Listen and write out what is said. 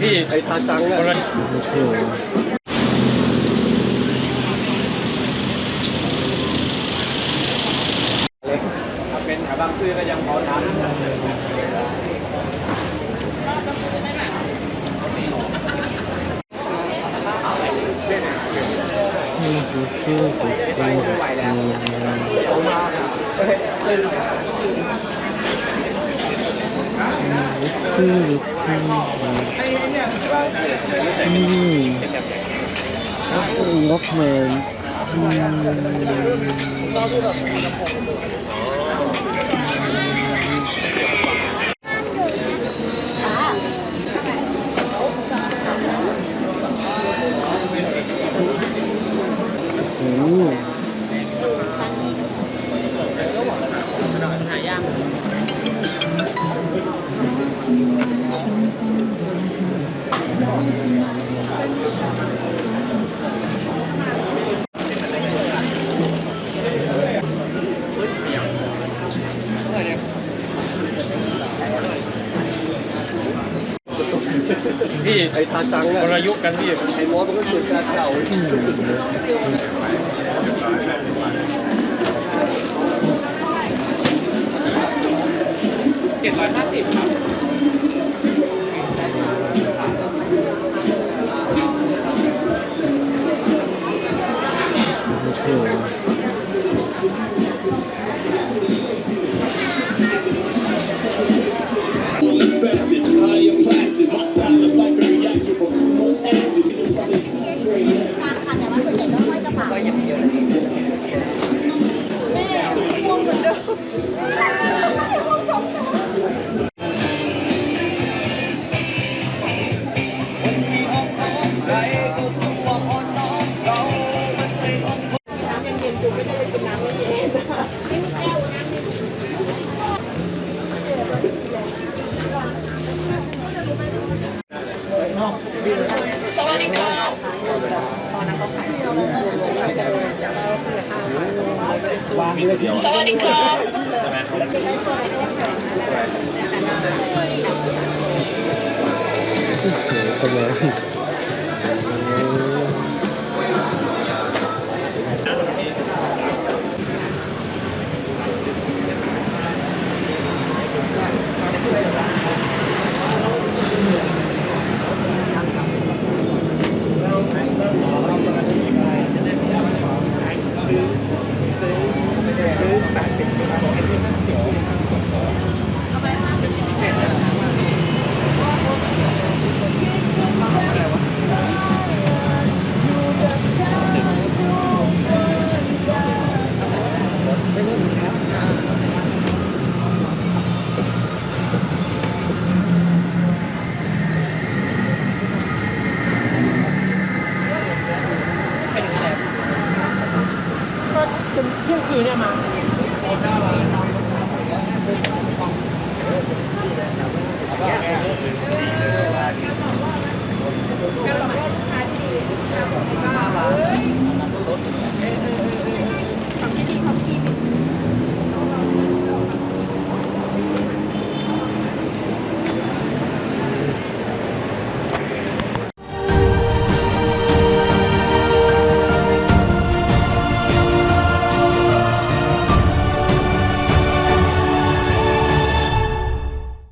ที่ไอ้ทาจังคอะนละโอ้โหถ้าเป็นแถวบางซื่อก็ยังพอทำนี่คือชื่อจุดจีนจีนออกมาเฮ้ยเล่น คือนี่ล็อกแมนโที่ไอ้ทาจังคอะนละยุคกันที่ไอ้มอสมันก็จุดการเก่าเจ็ดร้อยห้าสิบครับ ห้อ วางเลยทีเดียวทำไม จนเที่ยงคืนเนี่ยมา